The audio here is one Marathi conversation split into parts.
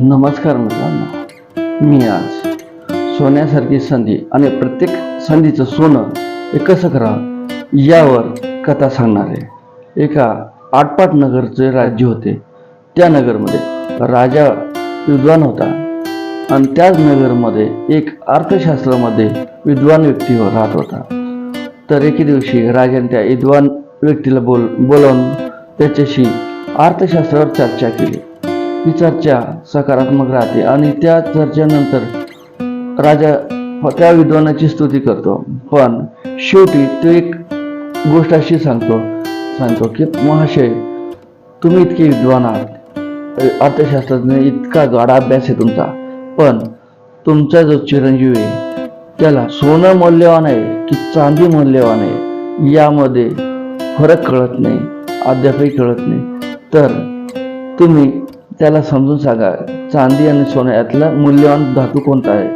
नमस्कार मित्रांनो. मी आज सोन्यासारखी संधी आणि प्रत्येक संधीचं सोनं हे कसं करावं यावर कथा सांगणार आहे. एका आटपाट नगरचे राज्य होते. त्या नगरमध्ये राजा विद्वान होता. आणि त्याच नगरमध्ये एक अर्थशास्त्रामध्ये विद्वान व्यक्ती राहत होता. तर एके दिवशी राजाने त्या विद्वान व्यक्तीला बोल बोलावून त्याच्याशी अर्थशास्त्रावर चर्चा केली. ही चर्चा सकारात्मक राहते आणि त्या चर्चेनंतर राजा त्या विद्वानाची स्तुती करतो. पण शेवटी तो एक गोष्ट अशी सांगतो सांगतो की महाशय तुम्ही इतके विद्वान आहात. अर्थशास्त्राने इतका गाढा अभ्यास आहे तुमचा. पण तुमचा जो चिरंजीव आहे त्याला सोनं मौल्यवान आहे की चांदी मौल्यवान आहे यामध्ये फरक कळत नाही अद्यापही कळत नाही. तर तुम्ही त्याला समजून सांगा चांदी आणि सोनं यातला मूल्यवान धातू कोणता आहे?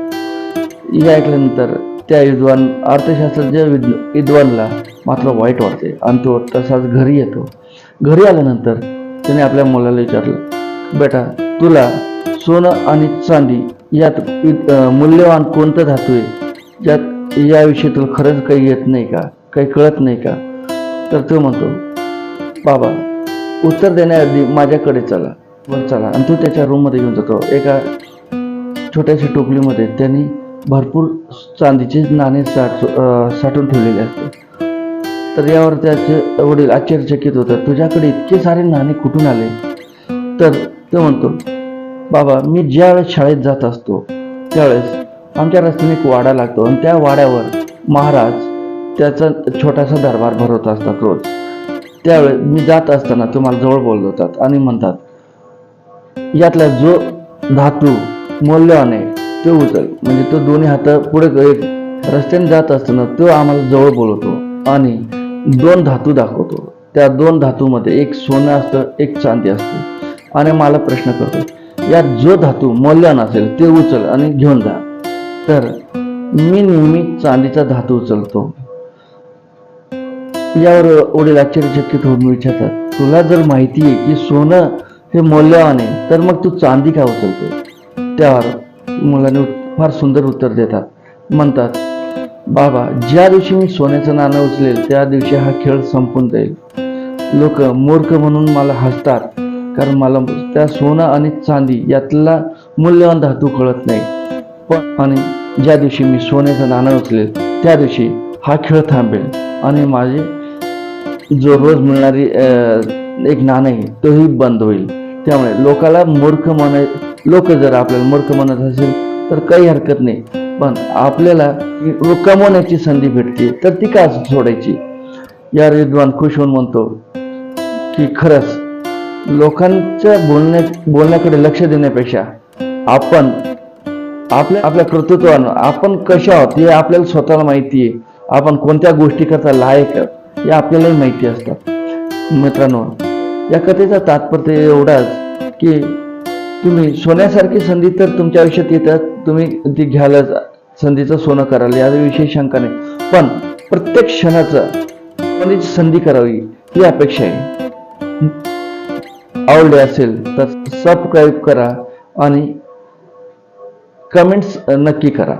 हे ऐकल्यानंतर त्या विद्वान अर्थशास्त्राच्या विद विद्वानला मात्र वाईट वाटते. आणि तो तसाच घरी येतो. घरी आल्यानंतर त्याने आपल्या मुलाला विचारलं बेटा तुला सोनं आणि चांदी यात वि- मूल्यवान कोणतं धातू आहे? ज्यात याविषयी तुला खरंच काही येत नाही का? काही कळत नाही का? तर तो म्हणतो बाबा उत्तर देण्याआधी माझ्याकडे चला. वर चला आणि तो त्याच्या रूममध्ये घेऊन जातो. एका छोट्याशा टोपलीमध्ये त्यांनी भरपूर चांदीचे नाणे साठ साठवून ठेवलेले असते. तर यावर त्याचे वडील आश्चर्यचकित होतात. तुझ्याकडे इतके सारे नाणे कुठून आले? तर तो म्हणतो बाबा मी ज्यावेळेस शाळेत जात असतो त्यावेळेस आमच्या रस्त्याने एक वाडा लागतो. आणि त्या वाड्यावर महाराज त्याचा छोटासा दरबार भरवत असतात रोज. त्यावेळेस मी जात असताना तुम्हाला जवळ बोलवतात आणि म्हणतात यातला जो धातू मौल्यवान आहे तो उचल. म्हणजे तो दोन्ही हात पुढे एक रस्त्याने जात असताना तो आम्हाला जवळ बोलवतो आणि दोन धातू दाखवतो. त्या दोन धातूमध्ये एक सोनं असतं एक चांदी असतं. आणि मला प्रश्न करतो यात जो धातू मौल्यवान असेल ते उचल आणि घेऊन जा. तर मी नेहमी चांदीचा धातू उचलतो. यावर वडील आश्चर्यचकित होऊन विचारतात तुला जर माहिती आहे की सोनं हे मौल्यवान आहे. तर मग तू चांदी का उचलतो त्यावर मुलाने फार सुंदर उत्तर देतात. म्हणतात बाबा ज्या दिवशी मी सोन्याचं नाणं उचलेल त्या दिवशी हा खेळ संपून जाईल. लोक मूर्ख म्हणून मला हसतात कारण मला त्या सोनं आणि चांदी यातला मूल्यवान धातू कळत नाही. पण आणि ज्या दिवशी मी सोन्याचं नाणं उचलेल त्या दिवशी हा खेळ थांबेल. आणि माझे जो रोज मिळणारी एक नाणं आहे तोही बंद होईल. त्यामुळे लोकाला मूर्ख म्हणाय लोक जर आपल्याला मूर्ख म्हणत असेल तर काही हरकत नाही. पण आपल्याला कमवण्याची संधी भेटते तर ती का सोडायची? या विद्वान खुश होऊन म्हणतो की खरंच लोकांच्या बोलण्या बोलण्याकडे लक्ष देण्यापेक्षा आपण आपल्या आपल्या कर्तृत्वानं आपण कशा आहोत हे आपल्याला स्वतःला माहिती आहे. आपण कोणत्या गोष्टी करता लायक हे आपल्यालाही माहिती असतात मित्रांनो या कथेचा तात्पर्य एवढाच की तुम्ही सोन्यासारखी संधी तर तुमच्या आयुष्यात येतात तुम्ही ती घ्यालच संधीचं सोनं कराल याविषयी शंका नाही. पण प्रत्येक क्षणाचं संधी करावी ही अपेक्षा आहे. आवडले असेल तर सबस्क्राईब करा आणि कमेंट्स नक्की करा.